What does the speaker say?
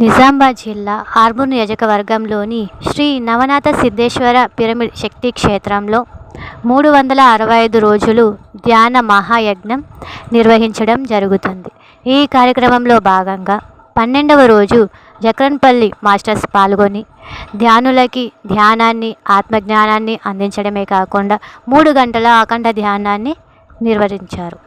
నిజామాబాద్ జిల్లా ఆర్మూర్ నియోజకవర్గంలోని శ్రీ నవనాథ సిద్ధేశ్వర పిరమిడ్ శక్తి క్షేత్రంలో మూడు వందల అరవై ఐదు రోజులు ధ్యాన మహాయజ్ఞం నిర్వహించడం జరుగుతుంది. ఈ కార్యక్రమంలో భాగంగా పన్నెండవ రోజు జక్రన్పల్లి మాస్టర్స్ పాల్గొని ధ్యానులకి ధ్యానాన్ని ఆత్మజ్ఞానాన్ని అందించడమే కాకుండా మూడు గంటల అఖండ ధ్యానాన్ని నిర్వహించారు.